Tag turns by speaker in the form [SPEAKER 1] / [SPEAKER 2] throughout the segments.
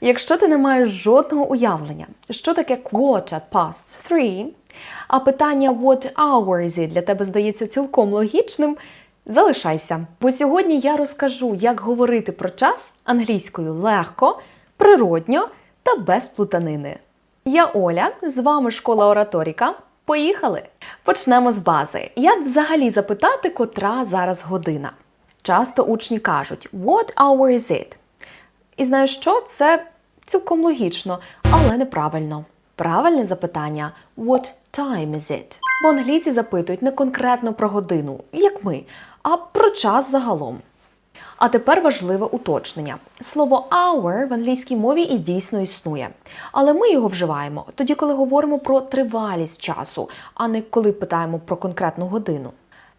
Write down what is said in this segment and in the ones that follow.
[SPEAKER 1] Якщо ти не маєш жодного уявлення, що таке quarter past three, а питання what hour is it для тебе здається цілком логічним, залишайся. Бо сьогодні я розкажу, як говорити про час англійською легко, природньо та без плутанини. Я Оля, з вами школа Ораторіка. Поїхали! Почнемо з бази. Як взагалі запитати, котра зараз година? Часто учні кажуть What hour is it? І знаєш що? Це цілком логічно, але неправильно. Правильне запитання What time is it? Бо англійці запитують не конкретно про годину, як ми, а про час загалом. А тепер важливе уточнення. Слово hour в англійській мові і дійсно існує. Але ми його вживаємо тоді, коли говоримо про тривалість часу, а не коли питаємо про конкретну годину.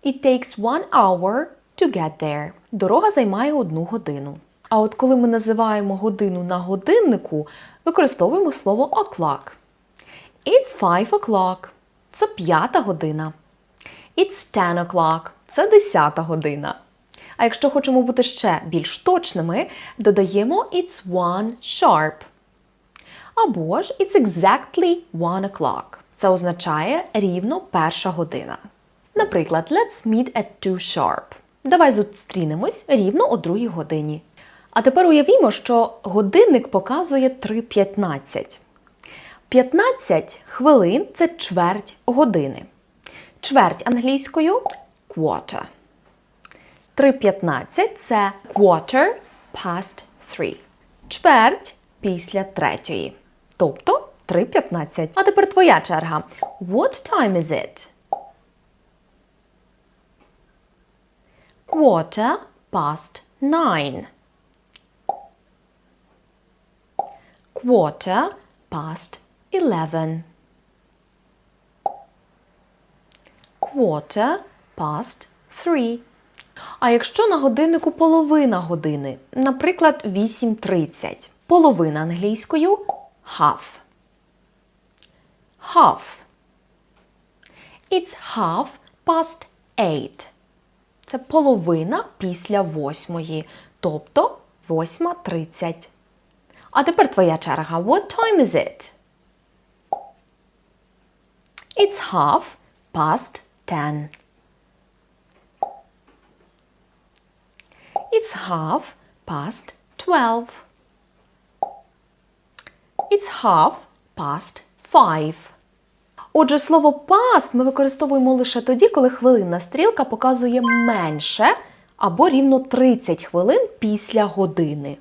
[SPEAKER 1] It takes one hour to get there. Дорога займає одну годину. А от коли ми називаємо годину на годиннику, використовуємо слово o'clock. It's five o'clock. Це п'ята година. It's ten o'clock. Це десята година. А якщо хочемо бути ще більш точними, додаємо It's one sharp. Або ж It's exactly one o'clock. Це означає рівно перша година. Наприклад, let's meet at two sharp. Давай зустрінемось рівно о другій годині. А тепер уявімо, що годинник показує 3.15. 15 хвилин це чверть години. Чверть англійською quarter. 3.15 це quarter past three. Чверть після третьої. Тобто 3.15. А тепер твоя черга. What time is it? Quarter past nine. Quarter past eleven. Quarter past three. А якщо на годиннику половина години, наприклад, 8.30. Половина англійською half. Half. It's half past eight. Це половина після восьмої, тобто 8.30. А тепер твоя черга. What time is it? It's half past ten. It's half past twelve. It's half past five. Отже, слово past ми використовуємо лише тоді, коли хвилинна стрілка показує менше або рівно 30 хвилин після години.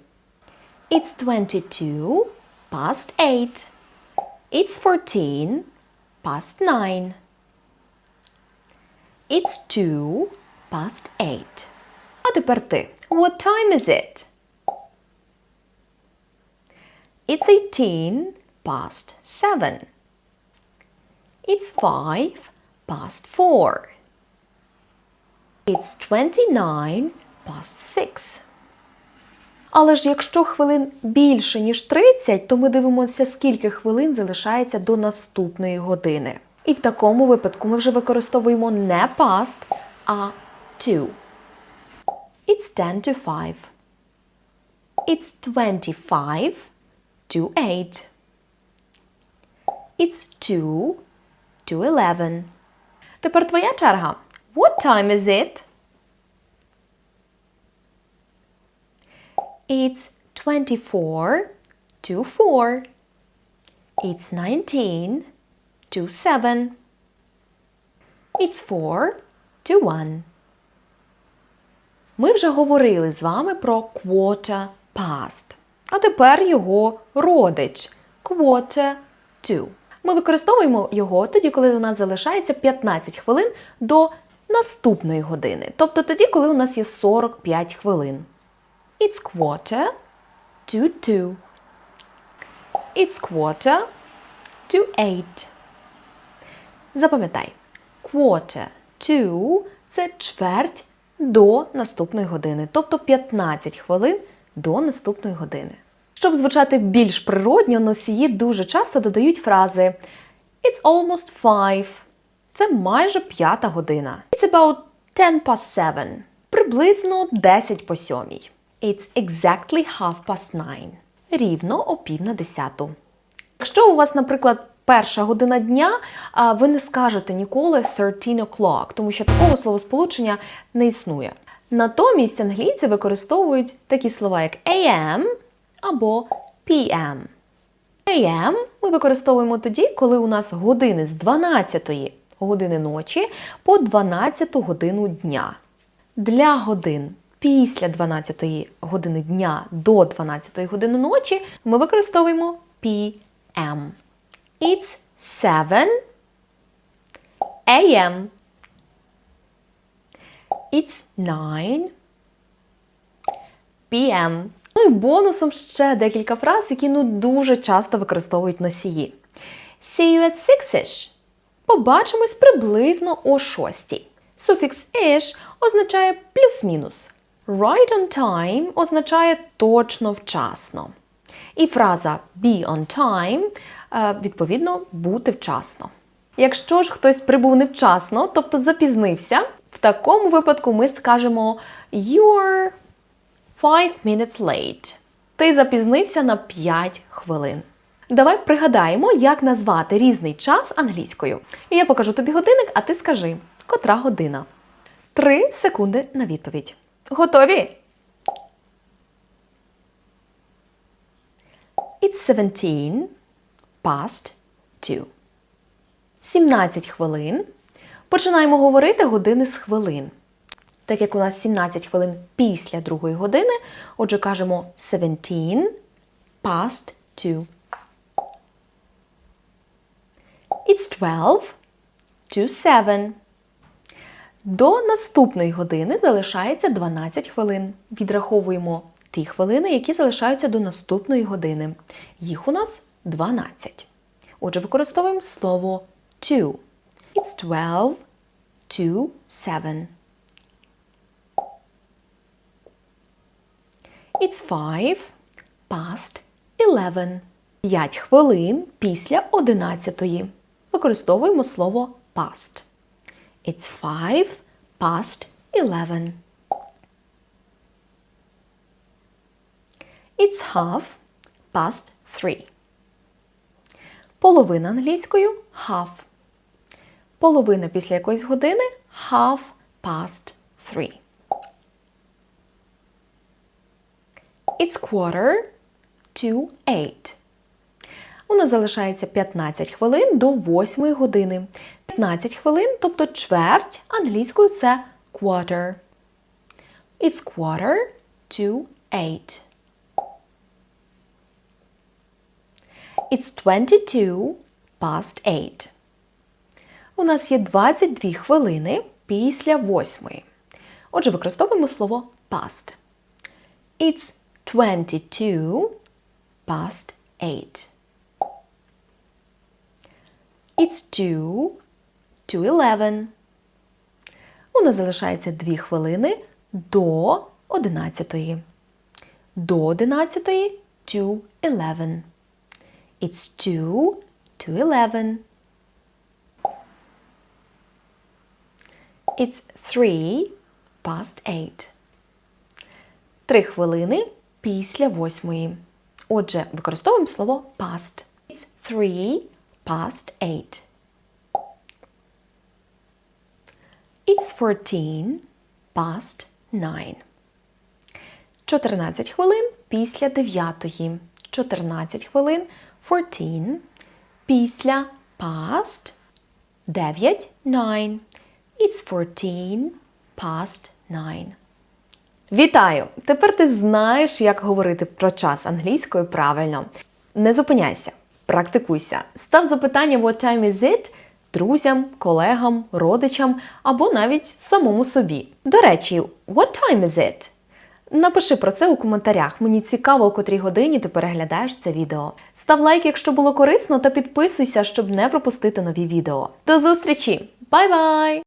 [SPEAKER 1] It's 22 past 8. It's 14 past 9. It's 2 past 8. А тепер ти. What time is it? It's 18 past 7. It's 5 past 4. It's 29 past 6. Але ж якщо хвилин більше, ніж 30, то ми дивимося, скільки хвилин залишається до наступної години. І в такому випадку ми вже використовуємо не past, а to. It's 10 to 5. It's 25 to 8. It's 2 to 11. Тепер твоя черга. What time is it? It's 24 to 4. It's 19 to 7. It's 4 to 1. Ми вже говорили з вами про quarter past. А тепер його родич quarter to. Ми використовуємо його тоді, коли у нас залишається 15 хвилин до наступної години. Тобто тоді, коли у нас є 45 хвилин. It's quarter to two. It's quarter to eight. Запам'ятай, quarter to – це чверть до наступної години, тобто 15 хвилин до наступної години. Щоб звучати більш природньо, носії дуже часто додають фрази It's almost five. Це майже п'ята година. It's about ten past seven. Приблизно 10 по сьомій. It's exactly half past nine. рівно о пів на десяту. Якщо у вас, наприклад, перша година дня, ви не скажете ніколи 13 o'clock, тому що такого словосполучення не існує. Натомість англійці використовують такі слова, як AM або PM. AM ми використовуємо тоді, коли у нас години з 12 години ночі по 12 годину дня. Для годин після 12 години дня до 12 години ночі ми використовуємо PM. It's 7 AM. It's 9 PM. Ну і бонусом ще декілька фраз, які ну дуже часто використовують носії. See you at six-ish. Побачимось приблизно о шостій. Суфікс ish означає плюс-мінус. Right on time означає точно вчасно. І фраза be on time е, відповідно бути вчасно. Якщо ж хтось прибув невчасно, тобто запізнився, в такому випадку ми скажемо you're five minutes late. Ти запізнився на 5 хвилин. Давай пригадаємо, як назвати різний час англійською. Я покажу тобі годинник, а ти скажи, котра година. Три секунди на відповідь. Готові? It's 17 past 2. 17 хвилин. Починаємо говорити години з хвилин. Так як у нас 17 хвилин після другої години, отже, кажемо 17 past 2. It's 12 to 7. До наступної години залишається 12 хвилин. Відраховуємо ті хвилини, які залишаються до наступної години. Їх у нас 12. Отже, використовуємо слово to. It's 12 to 7. It's 5 past 11. 5 хвилин після 11. Використовуємо слово past. It's 5 past 11. It's half past 3. Половина англійською half. Половина після якоїсь години half past 3. It's quarter to 8. У нас залишається 15 хвилин до 8 години. 15 хвилин, тобто чверть англійською це quarter. It's quarter to 8. It's 22 past 8. У нас є 22 хвилини після 8. Отже, використовуємо слово past. It's 22 past 8. It's 2 to 11. У нас залишається 2 хвилини до 11. До 11 to 11. It's 2 to 11. It's 3 past 8. Три хвилини після восьмої. Отже, використовуємо слово past. It's 3 past 8. It's 14 past 9. 14 хвилин після 9. 14 хвилин 14 після past 9 9. It's 14 past 9. Вітаю! Тепер ти знаєш, як говорити про час англійською правильно. Не зупиняйся, практикуйся. Став запитання What time is it? друзям, колегам, родичам або навіть самому собі. До речі, what time is it? Напиши про це у коментарях. Мені цікаво, о котрій годині ти переглядаєш це відео. Став лайк, якщо було корисно, та підписуйся, щоб не пропустити нові відео. До зустрічі! Бай-бай!